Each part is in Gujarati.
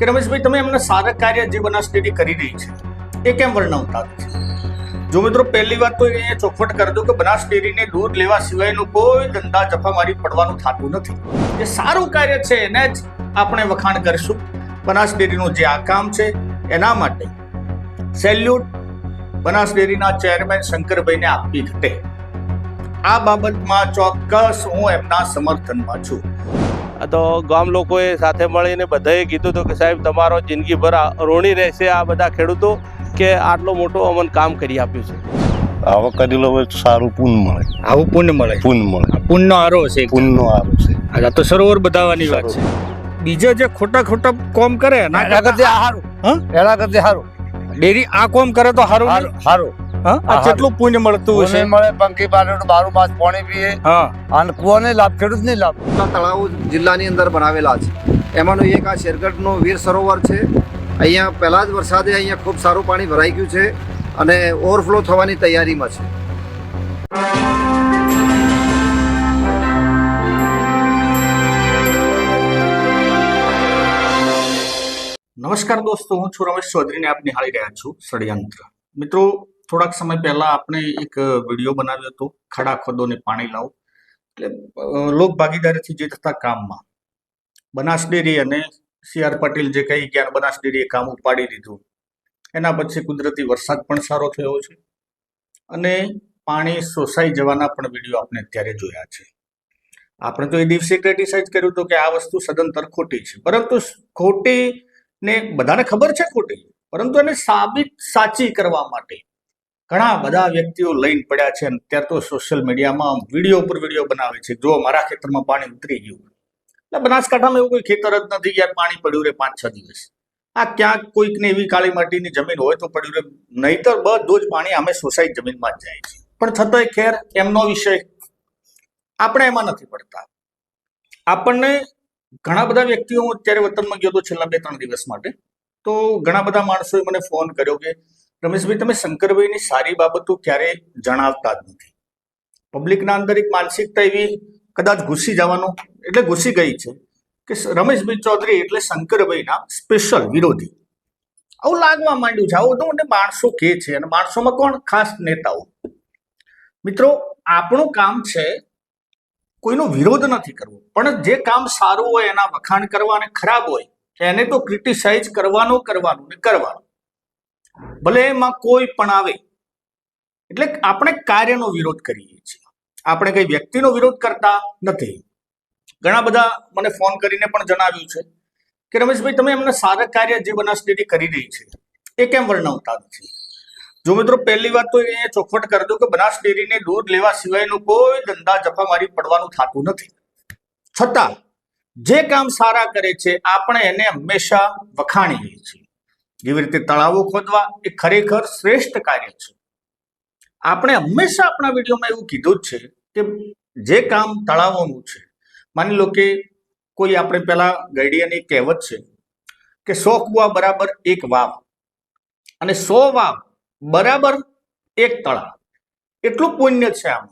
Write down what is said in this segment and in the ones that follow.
કે રમેશભાઈ, તમે એમને સારા કાર્ય જે બનાસડેરી કરી રહી છે. એ કેમ વર્ણવતા જો મિત્રો, પહેલી વાત તો એ ચોખવટ કરી દઉં કે બનાસ ડેરીને દૂધ લેવા સિવાયનું કોઈ ધંધા જફામારી પડવાનું થતું નથી. જે સારું કાર્ય છે, એને જ આપણે વખાણ કરશું. બનાસ ડેરીનું જે આ કામ છે, એના માટે સેલ્યુટ બનાસ ડેરીના ચેરમેન શંકરભાઈને આપવી ઘટે. આ બાબતમાં ચોક્કસ હું એમના સમર્થનમાં છું. તો ગામ લોકોએ સાથે મળીને બધાએ કીધું હતું કે સાહેબ તમારો જિંદગીભર ઋણી રહેશે આ બધા ખેડૂતો કે આટલો મોટો અમને કામ કરી આપ્યું છે? આવક કરી લો સારું પૂન મળે. આવું પૂન મળે? પૂન મળે. પુણ્યનો આરો છે પુનનો આરો છે. આ તો સરોવર બધાવાની વાત છે. બીજા જે ખોટા ખોટા કોમ કરે એના કરતે હા? એના કરતે સારું ડેરી આ કોમ કરે તો હારું નહીં? આ. કેટલું પુણ્ય મળતું હશે મળે પંખી પાડે બારું માસ પાણી પીએ. હા. અને કુવાને લાભ? ખેડૂત ને લાભ તળાવો જિલ્લાની અંદર બનાવેલા છે. એમાંનું એક આ શેરગઢનું વીર સરોવર છે. અહીંયા પહેલા જ વરસાદે અહીંયા ખૂબ સારું પાણી ભરાઈ ગયું છે અને ઓવરફ્લો થવાની તૈયારીમાં છે. નમસ્કાર દોસ્તો હું છું રમેશ ચૌધરીને આપ નિહાળી રહ્યા છું ષડયંત્ર. મિત્રો થોડાક સમય પહેલા આપણે એક વીડિયો બનાવ્યો હતો, ખડા ખોદોને પાણી લાવો. એટલે લોક ભાગીદારીથી જે થતા કામમાં, બનાસ ડેરી અને સી આર પાટીલ જે કહી ગયા બનાસ ડેરીએ કામ ઉપાડી દીધું એના પછી કુદરતી વરસાદ પણ સારો થયો છે. અને પાણી શોષાઈ જવાના પણ વીડિયો આપણે અત્યારે જોયા છે. આપણે તો એ દિવસે ક્રિટિસાઇઝ કર્યું હતું કે આ વસ્તુ સદંતર ખોટી છે. પરંતુ ખોટી ને બધાને ખબર છે ખોટી. પરંતુ એને સાબિત સાચી કરવા માટે ઘણા બધા વ્યક્તિઓ લઈને પડ્યા છે અત્યારે તો સોશિયલ મીડિયામાં વીડિયો ઉપર વીડિયો બનાવે છે. જો મારા ખેતરમાં પાણી ઉતરી ગયું. એટલે બનાસકાંઠામાં એવું કોઈ ખેતર જ નથી યાર પાણી પડ્યું રહે પાંચ છ દિવસ. આ ક્યાંક કોઈકને એવી કાળી માટીની જમીન હોય તો પડ્યું રહે. નહીતર બધું જ પાણી અમે સોસાયટી જમીનમાં જ જાય છે. પણ છતાંય ખેર, એમનો વિષય. આપણે એમાં નથી પડતા. આપણને ઘણા બધા વ્યક્તિઓ, હું અત્યારે વતનમાં ગયો હતો છેલ્લા બે ત્રણ દિવસ માટે, તો ઘણા બધા માણસોએ મને ફોન કર્યો કે રમેશભાઈ, તમે શંકરભાઈની સારી બાબતો ક્યારે જણાવતા જ નથી. પબ્લિકના અંદર એક માનસિકતા એવી કદાચ ઘૂસી જવાનું, એટલે ઘૂસી ગઈ છે કે રમેશભાઈ ચૌધરી એટલે શંકરભાઈના સ્પેશિયલ વિરોધી. આવું લાગવા માંડ્યું છે. આવું તો મને માણસો કે છે અને માણસોમાં કોણ? ખાસ નેતાઓ. મિત્રો, આપણું કામ છે કોઈનો વિરોધ નથી કરવો. પણ જે કામ સારું હોય એના વખાણ કરવા અને ખરાબ હોય એને તો ક્રિટિસાઇઝ કરવાનું કરવાનું ને કરવાનું. ભલે એમાં કોઈ પણ આવે. એટલે આપણે કાર્યનો વિરોધ કરીએ છીએ. આપણે કઈ વ્યક્તિનો વિરોધ કરતા નથી. ઘણા બધા મને ફોન કરીને પણ જણાવ્યું છે કે રમેશભાઈ, તમે એમને સારા કાર્ય જે બનાસ ડેરી કરી રહી છે. એ કેમ વર્ણવતા નથી? જો મિત્રો, પહેલી વાત તો એ ચોખવટ કરી દઉં કે બનાસ ડેરીને દૂધ લેવા સિવાયનું કોઈ ધંધા જફામારી પડવાનું થતું નથી. છતાં, જે કામ સારા કરે છે, આપણે એને હંમેશા વખાણીએ છીએ. જેવી રીતે તળાવો ખોદવા એ ખરેખર શ્રેષ્ઠ કાર્ય છે. આપણે હંમેશા આપણા વિડીયોમાં એવું કીધું જ છે કે જે કામ તળાવોનું છે, માની લો કે કોઈ આપણે પેલા ગઈડિયાની કહેવત છે કે સો કુવા બરાબર એક વાવ અને સો વાવ બરાબર એક તળાવ. એટલું પુણ્ય છે આમ.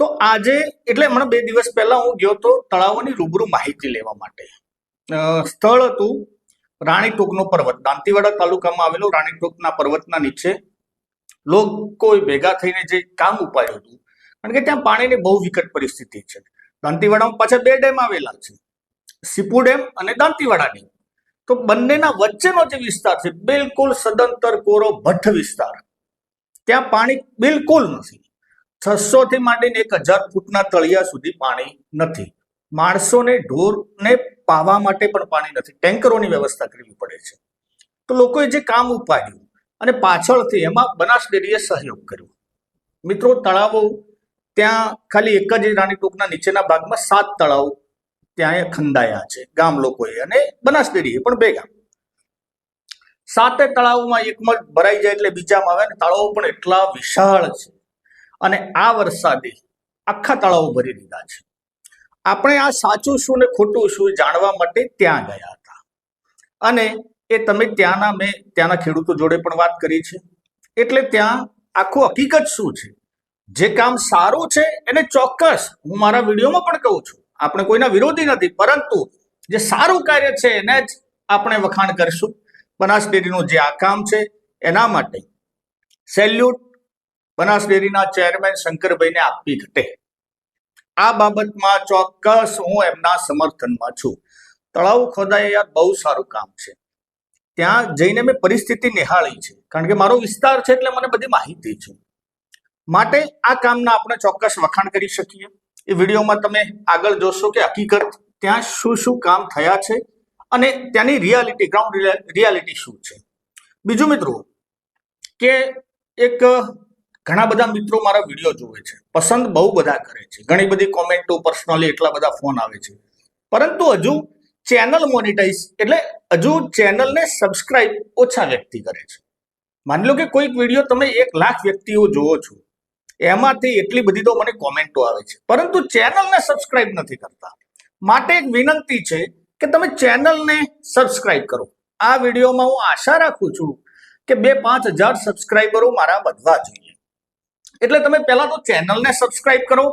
તો આજે, એટલે હમણાં બે દિવસ પહેલા હું ગયો તો તળાવોની રૂબરૂ માહિતી લેવા માટે. સ્થળ હતું રાણીટોકનો પર્વત. દાંતીવાડા તાલુકામાં આવેલો રાણીટોકના પર્વતના નીચે લોકો ભેગા થઈને જે કામ ઉપાડ્યું હતું, કારણ કે ત્યાં પાણીની બહુ વિકટ પરિસ્થિતિ છે. દાંતીવાડામાં પાછા બે ડેમ આવેલા છે, સીપુ ડેમ અને દાંતીવાડા ડેમ. તો બંનેના વચ્ચેનો જે વિસ્તાર છે, બિલકુલ સદંતર કોરો ભઠ્ઠ વિસ્તાર. ત્યાં પાણી બિલકુલ નથી. છસો થી માંડીને એક હજાર ફૂટના તળિયા સુધી પાણી નથી. માણસોને ઢોરને પાવા માટે પણ પાણી નથી. ટેન્કરોની વ્યવસ્થા કરવી પડે છે. તો લોકોએ જે કામ ઉપાડ્યું અને પાછળથી એમાં બનાસ ડેરીએ સહયોગ કર્યો. મિત્રો, તળાવો ત્યાં ખાલી એક જ રાણીટોકના નીચેના ભાગમાં સાત તળાવ ત્યાં ખંડાયા છે, ગામ લોકોએ. અને બનાસ ડેરીએ પણ ભેગા. સાતે તળાવમાં એકમાં ભરાઈ જાય એટલે બીજામાં આવે અને તળાવો પણ એટલા વિશાળ છે. અને આ વરસાદે આખા તળાવો ભરી દીધા છે. આપણે આ સાચું શું ને ખોટું શું જાણવા માટે ત્યાં ગયા હતા. અને એ તમે ત્યાંના મેં ત્યાંના ખેડૂતો જોડે પણ વાત કરી છે. એટલે ત્યાં આખું હકીકત શું છે? જે કામ સારું છે એને ચોક્કસ હું મારા વિડીયોમાં પણ કહું છું. આપણે કોઈના વિરોધી નથી, પરંતુ જે સારું કાર્ય છે એને જ આપણે વખાણ કરીશું. બનાસ ડેરીનું જે આ કામ છે એના માટે સેલ્યુટ બનાસ ડેરીના ચેરમેન શંકરભાઈને આપવી ઘટે. આ બાબતમાં ચોક્કસ હું એમના સમર્થનમાં છું. તળાવ ખોદાય યાર બહુ સારું કામ છે. ત્યાં જઈને મેં પરિસ્થિતિ નિહાળી છે. કારણ કે મારો વિસ્તાર છે એટલે મને બધી માહિતી છે. માટે આ કામના આપણે ચોક્કસ વખાણ કરી શકીએ. એ વિડીયોમાં તમે આગળ જોશો કે હકીકત ત્યાં શું શું કામ થયા છે અને ત્યાંની રિયાલિટી ગ્રાઉન્ડ રિયાલિટી શું છે. બીજું મિત્રો, કે એક ઘણા બધા મિત્રો મારા વીડિયો જોવે છે. પસંદ બહુ બધા કરે છે. ઘણી બધી કોમેન્ટો પર્સનલી એટલા બધા ફોન આવે છે. પરંતુ હજુ ચેનલ મોનિટાઈઝ એટલે હજુ ચેનલને સબસ્ક્રાઇબ ઓછા વ્યક્તિ કરે છે. માની લો કે કોઈક વીડિયો તમે એક લાખ વ્યક્તિઓ જોવો છો, એમાંથી એટલી બધી તો મને કોમેન્ટો આવે છે. પરંતુ ચેનલને સબસ્ક્રાઇબ નથી કરતા. માટે એક વિનંતી છે કે તમે ચેનલને સબસ્ક્રાઇબ કરો. આ વિડીયોમાં હું આશા રાખું છું કે બે પાંચ હજાર સબસ્ક્રાઇબરો મારા વધવા જોઈએ. એટલે તમે પહેલા તો ચેનલને સબસ્ક્રાઇબ કરો.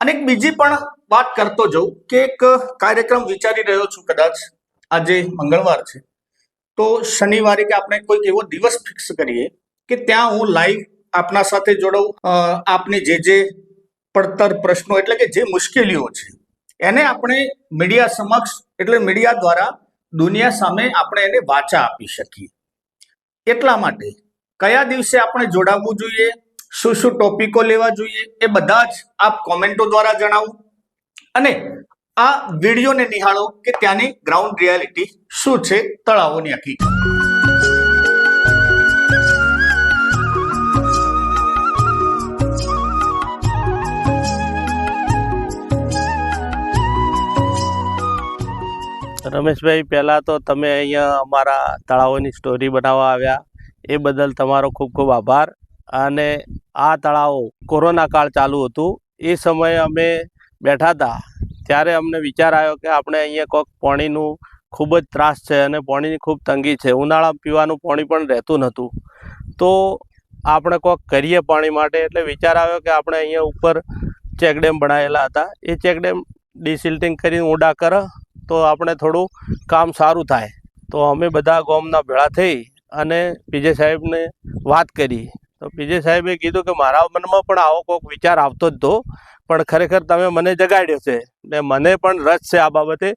અને એક બીજી પણ વાત કરતો જઉં કે એક કાર્યક્રમ વિચારી રહ્યો છું કદાચ આજે મંગળવાર છે. તો શનિવારે કે આપણે કોઈક એવો દિવસ ફિક્સ કરીએ કે ત્યાં હું લાઈવ આપના સાથે જોડાઉં. આપની જે જે પડતર પ્રશ્નો એટલે કે જે મુશ્કેલીઓ છે, એને આપણે મીડિયા સમક્ષ એટલે મીડિયા દ્વારા દુનિયા સામે આપણે એને વાચા આપી શકીએ. એટલા માટે કયા દિવસે આપણે જોડાવવું જોઈએ? શું શું ટોપિકો લેવા જોઈએ એ બધા જ આપ કોમેન્ટો દ્વારા જણાવો. અને આ વિડીયોને નિહાળો કે ત્યાંની ગ્રાઉન્ડ રિયાલિટી શું છે તળાવોની હકીકત રમેશભાઈ, પહેલાં તો તમે અહીંયા અમારા તળાવોની સ્ટોરી બનાવવા આવ્યા. એ બદલ તમારો ખૂબ ખૂબ આભાર. અને આ તળાવ કોરોના કાળ ચાલુ હતું. એ સમયે અમે બેઠા હતા. ત્યારે અમને વિચાર આવ્યો કે આપણે અહીંયા કોઈક પાણીનું ખૂબ જ ત્રાસ છે અને પાણીની ખૂબ તંગી છે. ઉનાળામાં પીવાનું પાણી પણ રહેતું નહોતું. તો આપણે કોઈક કરીએ પાણી માટે એટલે વિચાર આવ્યો કે આપણે અહીંયા ઉપર ચેકડેમ બનાવેલા હતા. એ ચેકડેમ ડિસિલ્ટિંગ કરીને ઊંડા કર, તો આપણે થોડું કામ સારું થાય. તો અમે બધા ગામના ભેળા થઈ અને પીજે સાહેબને વાત કરી. તો પીજે સાહેબે કીધું કે મારા મનમાં પણ આવો કોઈક વિચાર આવતો જ હતો પણ ખરેખર તમે મને જગાડ્યો છે ને મને પણ રસ છે આ બાબતે.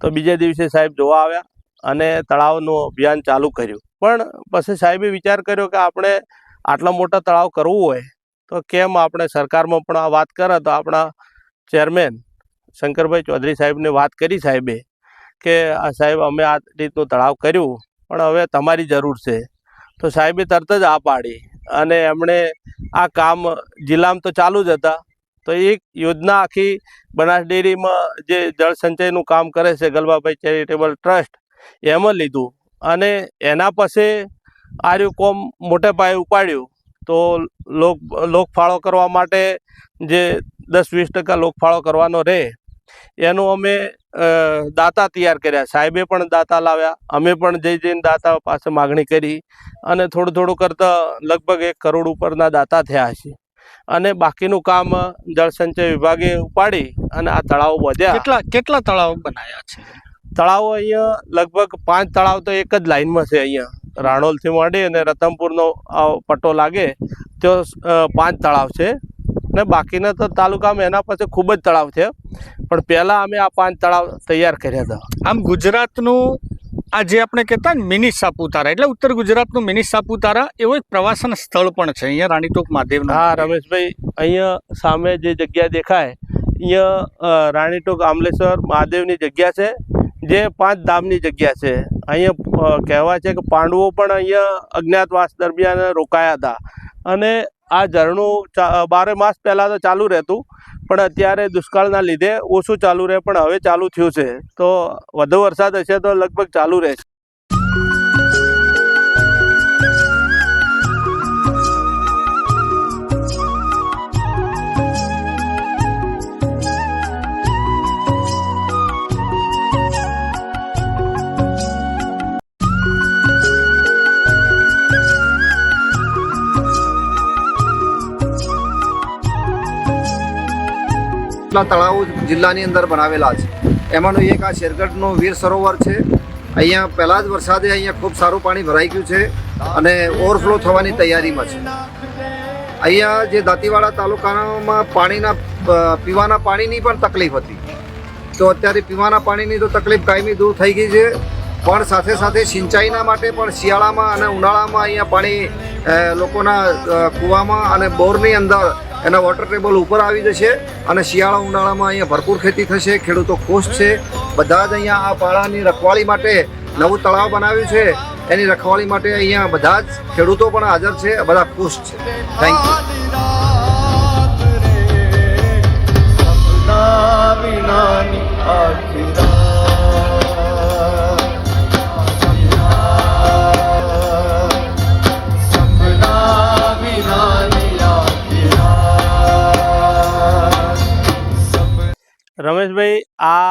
તો બીજે દિવસે સાહેબ જોવા આવ્યા અને તળાવનું અભિયાન ચાલુ કર્યું. પણ પછી સાહેબે વિચાર કર્યો કે આપણે આટલા મોટા તળાવ કરવું હોય તો કેમ આપણે સરકારમાં પણ આ વાત કરે તો આપણા ચેરમેન શંકરભાઈ ચૌધરી સાહેબને વાત કરી સાહેબે કે આ સાહેબ અમે આ રીતનું તળાવ કર્યું, પણ હવે તમારી જરૂર છે. તો સાહેબે તરત જ આ પાડી. અને એમણે આ કામ જિલ્લામાં તો ચાલુ જ હતા. તો એક યોજના આખી બનાસ ડેરીમાં જે જળ સંચયનું કામ કરે છે ગલબાભાઈ ચેરિટેબલ ટ્રસ્ટ, એમાં લીધું. અને એના પાસે આર્યું કોમ મોટે પાયે ઉપાડ્યું. તો લોક, લોકફાળો કરવા માટે જે દસ વીસ ટકા લોકફાળો કરવાનો રહે એનું અમે દાતા તૈયાર કર્યા. સાહેબે પણ દાતા લાવ્યા. અમે પણ જઈ જઈને દાતા પાસે માગણી કરી અને થોડું થોડું કરતાં લગભગ એક કરોડ ઉપરના દાતા થયા છે અને બાકીનું કામ જળસંચય વિભાગે ઉપાડી અને આ તળાવો વધ્યા. કેટલા કેટલા તળાવ બનાવ્યા છે? તળાવો અહીંયા લગભગ પાંચ તળાવ તો એક જ લાઈનમાં છે અહીંયા. રાણોલથી માંડી અને રતનપુરનો પટ્ટો લાગે તો પાંચ તળાવ છે. ને બાકીના તો તાલુકામાં એના પાસે ખૂબ જ તળાવ છે. પણ પહેલાં અમે આ પાંચ તળાવ તૈયાર કર્યા હતા. આમ ગુજરાતનું આ જે આપણે કહેતા ને મિની સાપુતારા એટલે ઉત્તર ગુજરાતનું મિની સાપુતારા એવો એક પ્રવાસન સ્થળ પણ છે. અહીંયા રાણીટોક મહાદેવના હા રમેશભાઈ અહીંયા સામે જે જગ્યા દેખાય અહીંયા રાણીટોક આમલેશ્વર મહાદેવની જગ્યા છે જે પાંચ ધામની જગ્યા છે. અહીંયા કહેવાય છે કે પાંડવો પણ અહીંયા અજ્ઞાતવાસ દરમિયાન રોકાયા હતા. અને આ ઝરણું ચા- બારે માસ પહેલાં તો ચાલુ રહેતું. પણ અત્યારે દુષ્કાળના લીધે ઓછું ચાલુ રહે, પણ હવે ચાલુ થયું છે. તો વધુ વરસાદ હશે તો લગભગ ચાલુ રહેશે. એટલા તળાવો જિલ્લાની અંદર બનાવેલા છે. એમાંનું એક આ શેરગઢનું વીર સરોવર છે. અહીંયા પહેલાં જ વરસાદે અહીંયા ખૂબ સારું પાણી ભરાઈ ગયું છે અને ઓવરફ્લો થવાની તૈયારીમાં છે. અહીંયા જે દાંતીવાડા તાલુકામાં પાણીના પીવાના પાણીની પણ તકલીફ હતી. તો અત્યારે પીવાના પાણીની તો તકલીફ કાયમી દૂર થઈ ગઈ છે. પણ સાથે સાથે સિંચાઈના માટે પણ શિયાળામાં અને ઉનાળામાં અહીંયા પાણી લોકોના કૂવામાં અને બોરની અંદર એના વોટર ટેબલ ઉપર આવી જશે અને શિયાળા ઉનાળામાં અહીંયા ભરપૂર ખેતી થશે, ખેડૂતો ખુશ છે. બધા જ અહીંયા આ પાળાની રખવાળી માટે નવું તળાવ બનાવ્યું છે. એની રખવાળી માટે અહીંયા બધા જ ખેડૂતો પણ હાજર છે. બધા ખુશ છે. થેન્ક યુ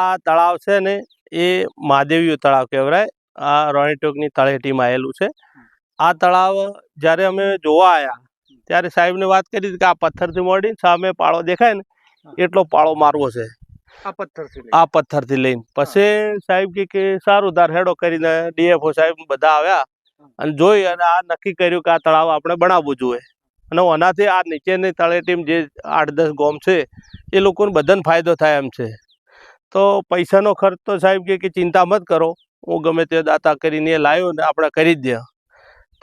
આ તળાવ છે ને એ મહાદેવીયું તળાવ કહેવાય. આ રોણીટોકની તળેટીમાં આવેલું છે. આ તળાવ જ્યારે અમે જોવા આવ્યા ત્યારે સાહેબને વાત કરી કે આ પથ્થરથી મોડી સામે પાળો દેખાય ને એટલો પાળો મારવો છે. આ પથ્થરથી લઈને. પછી સાહેબ કે કે સારું તાર હેડો કરીને ડીએફઓ સાહેબ બધા આવ્યા અને જોઈ અને આ નક્કી કર્યું કે આ તળાવ આપણે બનાવવું જોઈએ. અને આનાથી આ નીચેની તળેટીમ જે આઠ દસ ગોમ છે એ લોકોને બધાને ફાયદો થાય એમ છે. તો પૈસાનો ખર્ચ તો સાહેબ કે ચિંતા મત કરો. હું ગમે તે દાતા કરીને લાવ્યો ને આપણે કરી જ દે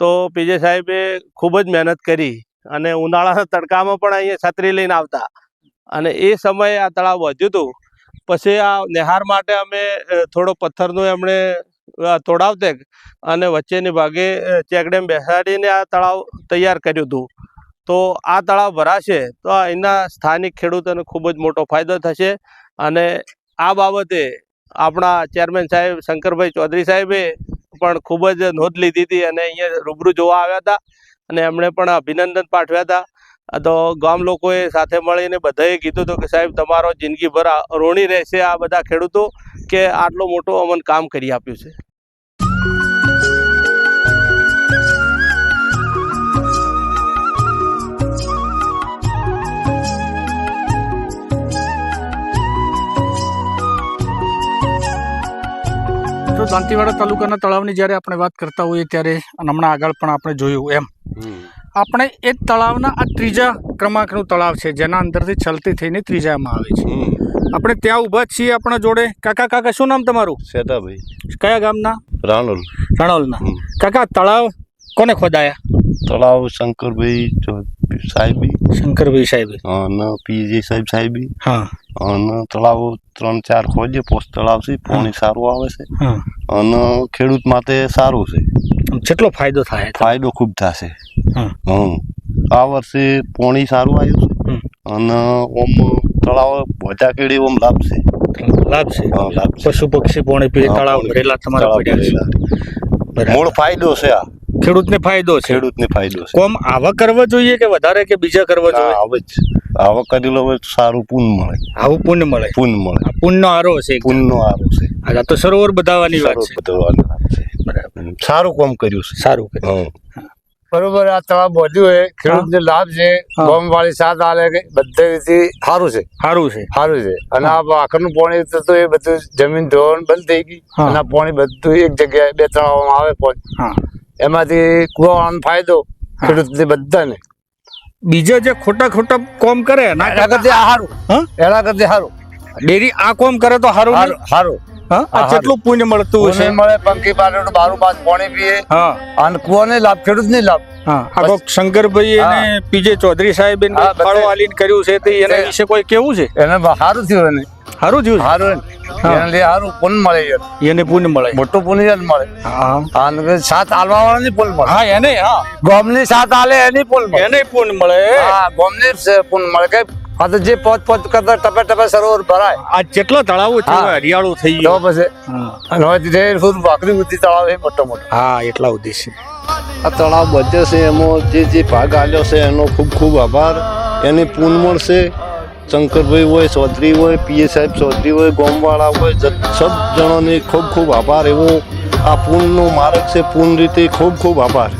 તો પીજે સાહેબે ખૂબ જ મહેનત કરી અને ઉનાળાના તડકામાં પણ અહીંયા છત્રી લઈને આવતા. અને એ સમયે આ તળાવ વધ્યું હતું. પછી આ નિહાર માટે અમે થોડો પથ્થરનો એમણે તોડાવતે અને વચ્ચેની ભાગે ચેકડેમ બેસાડીને આ તળાવ તૈયાર કર્યું હતું. તો આ તળાવ ભરાશે તો અહીંના સ્થાનિક ખેડૂતોને ખૂબ જ મોટો ફાયદો થશે અને આ બાબતે આપણા ચેરમેન સાહેબ શંકરભાઈ ચૌધરી સાહેબે પણ ખૂબ જ નોંધ લીધી હતી અને અહીંયા રૂબરૂ જોવા આવ્યા હતા અને એમણે પણ અભિનંદન પાઠવ્યા હતા. તો ગામ લોકોએ સાથે મળીને બધાએ કીધું હતું કે સાહેબ, તમારો જિંદગીભર ઋણી રહેશે આ બધા ખેડૂતો કે આટલો મોટો અમને કામ કરી આપ્યું છે? તો દાંતીવાડા તાલુકાના તળાવની જ્યારે આપણે વાત કરતા હોઈએ ત્યારે અને હમણાં આગળ પણ આપણે જોયું એમ. આપણે એ તળાવના આ ત્રીજા ક્રમાંકનું તળાવ છે જેના અંદરથી છલતી થઈને ત્રીજામાં આવે છે. આપણે ત્યાં ઊભા છીએ આપણા જોડે. કાકા કાકા શું નામ તમારું? શેતાભાઈ. કયા ગામના? રાણોલ. રણોલના. કાકા તળાવ કોને ખોદાયા? તળાવ શંકરભાઈ સાહેબી. શંકરભાઈ સાહેબે. અને પીજી સાહેબ સાહેબી. હા. અને તળાવ ત્રણ ચાર ખોજે પોસ્ટ તળાવ છે પાણી સારું આવે છે. અને ખેડૂત માટે સારું છે. કેટલો ફાયદો થાય ફાયદો ખૂબ થશે. હમ. આ વર્ષે પાણી સારું આવ્યું છે. અને ઓમ તળાવ બધા કેળી ઓમ લાભ છે. લાભ છે. હા, લાભ છે. પશુ પક્ષી પોણી પીએ તળાવ. ભરેલા તમારા. મૂળ ફાયદો છે આ. ખેડૂતને ફાયદો છે. ખેડૂતને ફાયદો છે. કોમ આવા કરવા જોઈએ કે વધારે કે બીજા કરવા જોઈએ? આવે જ. આવક કરી લો સારું પૂન મળે. આવું પૂન મળે? પૂન મળે. આ નો આરો છે પૂન નો આરો છે. આ તો સરોવર બધાવાની વાત છે. બધાવાની વાત છે. બરાબર. સારું કામ કર્યું છે. સારું કર્યું. બરોબર આ તળાવ બધું એ ખેડૂતને લાભ છે. કોમ વાળી સાથ આલે કે બધી રીતે સારું છે. સારું છે. સારું છે. અને આ આખરનું પાણી તો એ બધું જમીન ધોવાનું બંધ થઈ ગઈ. અને પાણી બધું એક જગ્યાએ બે ત્રણ આવે પાણી હા. એમાંથી કુવાવાનો ફાયદો ખેડૂતને બધાને. બીજા જે ખોટા ખોટા કોમ કરે એના કરતા સારું? એના કરતા સારું ડેરી આ કોમ કરે તો સારું? સારું આ કેટલું પુણ્ય મળતું હશે મળે પંખી પાડે બારું પાસ પાણી પીએ. અને કુવાને લાભ ખેડૂતને લાભ. આગો શંકરભાઈ. અને પીજે ચૌધરી સાહેબ એને ફાળો આલીન કર્યું છે તે એના વિશે કોઈ કેવું છે? એને સારું થયું એને. સારું થયું સારું એને લે સારું પુન મળે. છે? એને પુન મળે. મોટું પુન્ય જ મળે. હા. સાત આલવા વાળાની પુન મળે. હા એને હા. ગોમની સાત આલે એની પુન મળે. એને પુન મળે. હા ગોમની જ પુન મળે. કે આ તો જે પોત પોત કરતા ટપે ટપે સરોવર ભરાય. આ જેટલો તળાવ છે હરિયાળો હરિયાળું થઈ ગયો. પછી હા. અને હવે જે સુધી વાકરી બુદ્ધિ તળાવ એ મોટો મોટો. હા એટલા ઉદ્દેશ્ય આ તળાવ બધે છે એમાં જે જે ભાગ આવ્યો છે એનો ખૂબ ખૂબ આભાર. એને પૂન મળશે શંકરભાઈ હોય ચૌધરી હોય પીએ સાહેબ ચૌધરી હોય ગોમવાળા હોય જ- સબ જણોને ખૂબ ખૂબ આભાર. એવો આ પૂનનો માર્ગ છે પૂર્ણ રીતે ખૂબ ખૂબ આભાર.